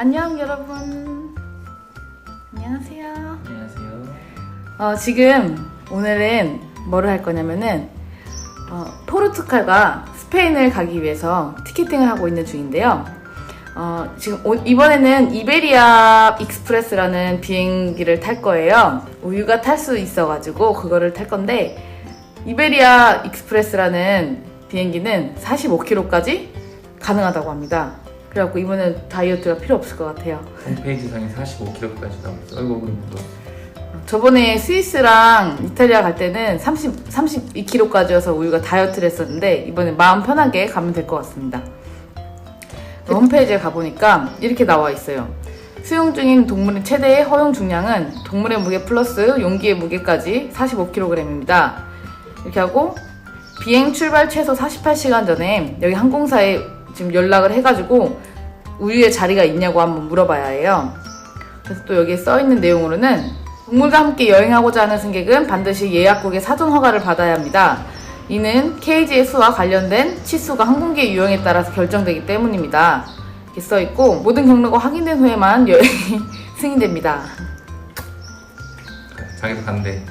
안녕 여러분. 안녕하세요. 안녕하세요. 어, 지금 오늘은 뭐를 할 거냐면은 어, 포르투갈과 스페인을 가기 위해서 티켓팅을 하고 있는 중인데요. 어, 지금 오- 이번에는 이베리아 익스프레스라는 비행기를 탈 거예요. 우유가 탈 수 있어가지고 그거를 탈 건데 이베리아 익스프레스라는 비행기는 45km까지 가능하다고 합니다. 그래갖고 이번엔 다이어트가 필요 없을 것 같아요. 홈페이지 상에 45kg까지 나왔어요. 아이고 그럼 뭐 저번에 스위스랑 이탈리아 갈 때는 30, 32kg까지여서 우유가 다이어트를 했었는데 이번에 마음 편하게 가면 될 것 같습니다. 그 홈페이지에 가보니까 이렇게 나와 있어요. 수용 중인 동물의 최대 허용 중량은 동물의 무게 플러스 용기의 무게까지 45kg입니다. 이렇게 하고 비행 출발 최소 48시간 전에 여기 항공사에 지금 연락을 해가지고 우유의 자리가 있냐고 한번 물어봐야 해요. 그래서 또 여기에 써 있는 내용으로는 동물과 함께 여행하고자 하는 승객은 반드시 예약국의 사전 허가를 받아야 합니다. 이는 케이지의 수와 관련된 치수가 항공기의 유형에 따라서 결정되기 때문입니다. 이렇게 써 있고 모든 경로가 확인된 후에만 여행이 승인됩니다. 자기도 간대.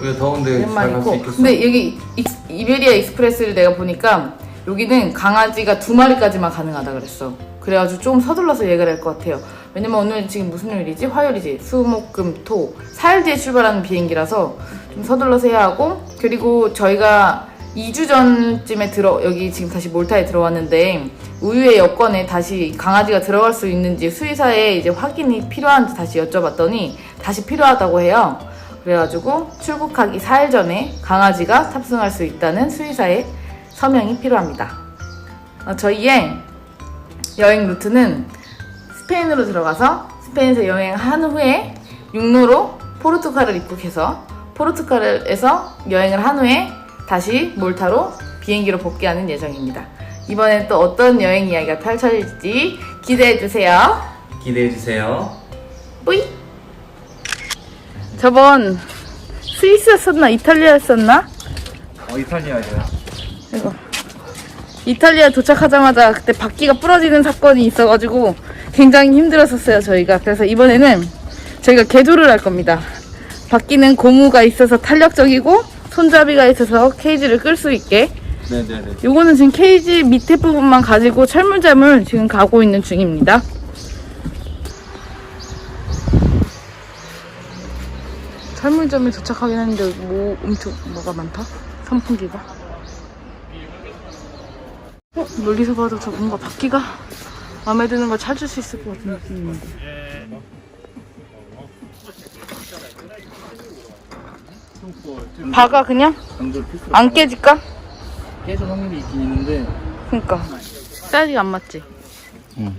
우유 더운데 잘갈수 오랜만이고. 있겠어? 근데 여기 익스- 이베리아 익스프레스를 내가 보니까 여기는 강아지가 두 마리까지만 가능하다 그랬어. 그래가지고 좀 서둘러서 얘기를 할 것 같아요. 왜냐면 오늘 지금 무슨 요일이지? 화요일이지? 수, 목, 금, 토. 4일 뒤에 출발하는 비행기라서 좀 서둘러서 해야 하고 그리고 저희가 2주 전쯤에 들어 여기 지금 다시 몰타에 들어왔는데 우유의 여권에 다시 강아지가 들어갈 수 있는지 수의사에 이제 확인이 필요한지 다시 여쭤봤더니 다시 필요하다고 해요. 그래가지고 출국하기 4일 전에 강아지가 탑승할 수 있다는 수의사의 서명이 필요합니다. 어, 저희의 여행 루트는 스페인으로 들어가서 스페인에서 여행한 후에 육로로 포르투갈을 입국해서 포르투갈에서 여행을 한 후에 다시 몰타로 비행기로 복귀하는 예정입니다. 이번엔 또 어떤 여행 이야기가 펼쳐질지 기대해 주세요. 기대해 주세요. 뿌이! 저번 스위스였었나 이탈리아였었나? 어 이탈리아예요. 이거. 이탈리아 도착하자마자 그때 바퀴가 부러지는 사건이 있어가지고 굉장히 힘들었었어요 저희가. 그래서 이번에는 저희가 개조를 할 겁니다. 바퀴는 고무가 있어서 탄력적이고 손잡이가 있어서 케이지를 끌 수 있게. 네네네. 요거는 지금 케이지 밑에 부분만 가지고 철물점을 지금 가고 있는 중입니다. 철물점에 도착하긴 했는데 뭐 엄청 뭐가 많다? 선풍기가 어? 멀리서 봐도 저 뭔가 바퀴가 마음에 드는 걸 찾을 수 있을 것 같은 느낌인데 박아 그냥? 안 깨질까? 깨질 확률이 있긴 있는데. 그니까 사이즈가 안 맞지? 응.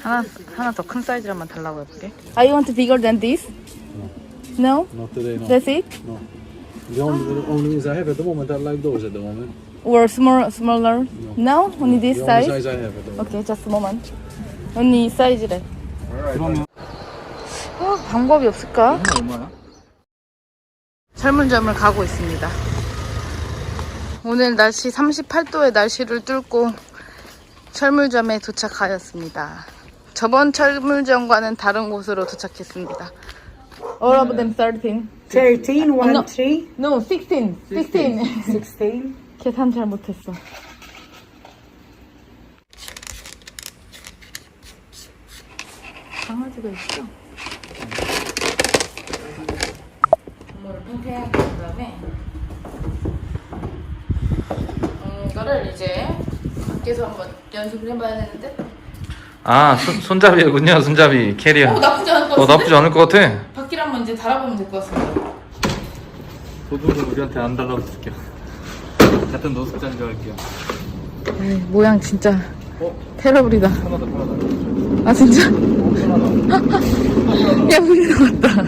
하나 하나 더 큰 사이즈로만 달라고 해볼게 I want bigger than this No? Not today, no. That's it? no. The only, the only ones I have at the moment are like those at the moment. Or small, smaller? No? Only this the size? only size I have at the moment. 오케이, just a moment. 언니 이 사이즈래. 그러면 어, 방법이 없을까? 얼마야? 철물점을 가고 있습니다. 오늘 날씨 38도의 날씨를 뚫고 철물점에 도착하였습니다. 저번 철물점과는 다른 곳으로 도착했습니다. All of them 13. 13, Oh, no. 1, 3, No, 16. 16. 16. 계산 잘 못했어. 강아지가 있어. 정모를 팽팽하게 한 다음에 음, 이거를 이제 밖에서 한번 연습을 해봐야 되는데 아 손, 손잡이군요. 손잡이 캐리어. 어 나쁘지 않을 것 어 같은데? 나쁘지 않을 것 같아. 바퀴를 한번 이제 달아보면 될 것 같습니다. 도둑은 우리한테 안 달라고 줄게요. 같은 노숙자인 줄 알게요. 에이, 모양 진짜 어? 테러블이다. 편하다 편하다. 아 진짜? 편하다. 야 우리 나왔다.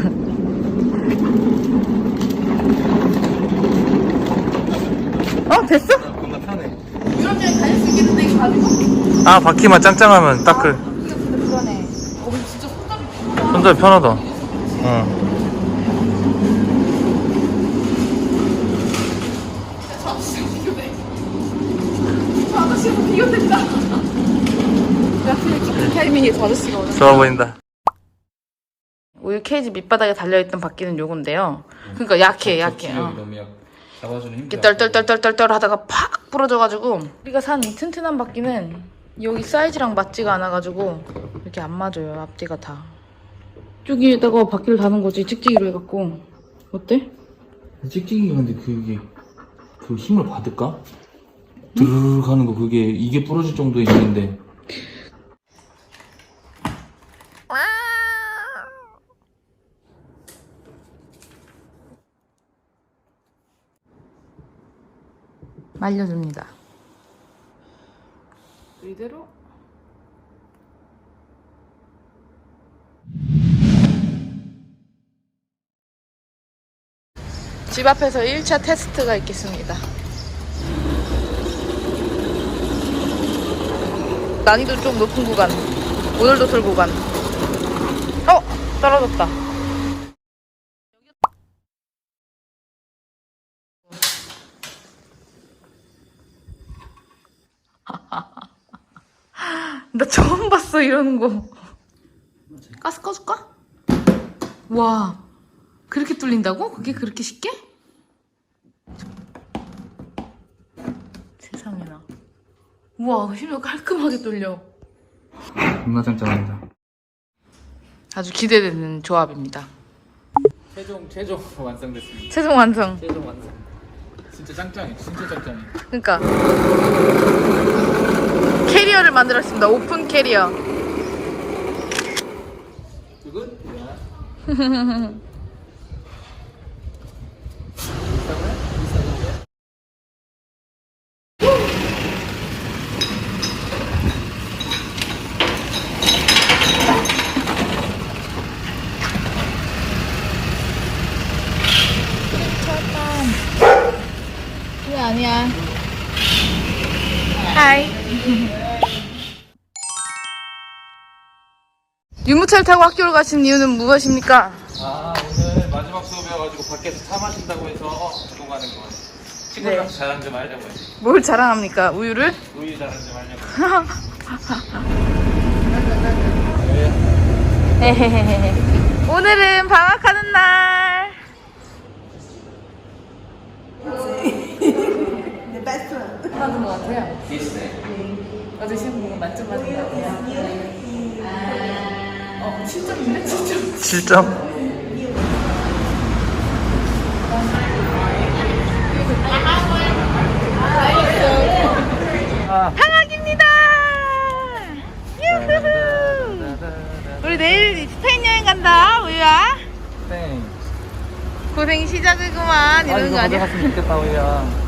어 됐어? 겁나 편해. 유럽 여행 다닐 수 있겠는데 이거 가지고? 아 바퀴만 짱짱하면 딱 그. 이거. 어 근데 진짜 손잡이 편하다. 손잡이 편하다. 응. 타이밍에 저 아저씨가 오는 좋아 보인다. 우유 케이지 밑바닥에 달려있던 바퀴는 요건데요. 그러니까 약해, 약해. 어. 너무 약 잡아주는 힘이 이렇게 떨떨떨떨떨떨 하다가 팍 부러져가지고 우리가 산 이 튼튼한 바퀴는 여기 사이즈랑 맞지가 않아가지고 이렇게 안 맞아요 앞뒤가 다 여기에다가 바퀴를 다는 거지 찍찍이로 해갖고 어때? 찍찍이가 근데 그게 그 힘을 받을까? 드르르 하는 거 그게 이게 부러질 정도의 힘인데 말려줍니다. 이대로? 집 앞에서 1차 테스트가 있겠습니다. 난이도 좀 높은 구간 오늘도 돌 구간. 어! 떨어졌다 나 처음 봤어 이러는 거. 가스 꺼줄까? 와 그렇게 뚫린다고? 그게 그렇게 쉽게? 세상에나. 우와 힘이 깔끔하게 뚫려. 겁나 짱짱합니다. 아주 기대되는 조합입니다. 최종 최종 완성됐습니다. 최종 완성. 최종 완성. 진짜 짱짱해 진짜 짱짱해. 그러니까 캐리어를 만들었습니다. 오픈 캐리어. 아니야 하이 유모차를 타고 학교를 가신 이유는 무엇입니까? 아 오늘 마지막 수업이어가지고 밖에서 차 마신다고 해서 어, 들고 가는 거 친구랑 자랑 좀 하려고요 뭘 자랑합니까? 우유를? 우유 자랑 좀 하려고 헤헤헤헤. 오늘은 방학하는 날. 맞은 것 같아요. 어제 시험 보고 만점 맞은 것 같아요. 어, 7점인데? 7점. 7점? 방학입니다! 유후후! 우리 내일 스페인 여행 간다, 우유야. 땡 고생 시작이구만, 아 이러는 이거 거 아니야? 가져갔으면 좋겠다 우유야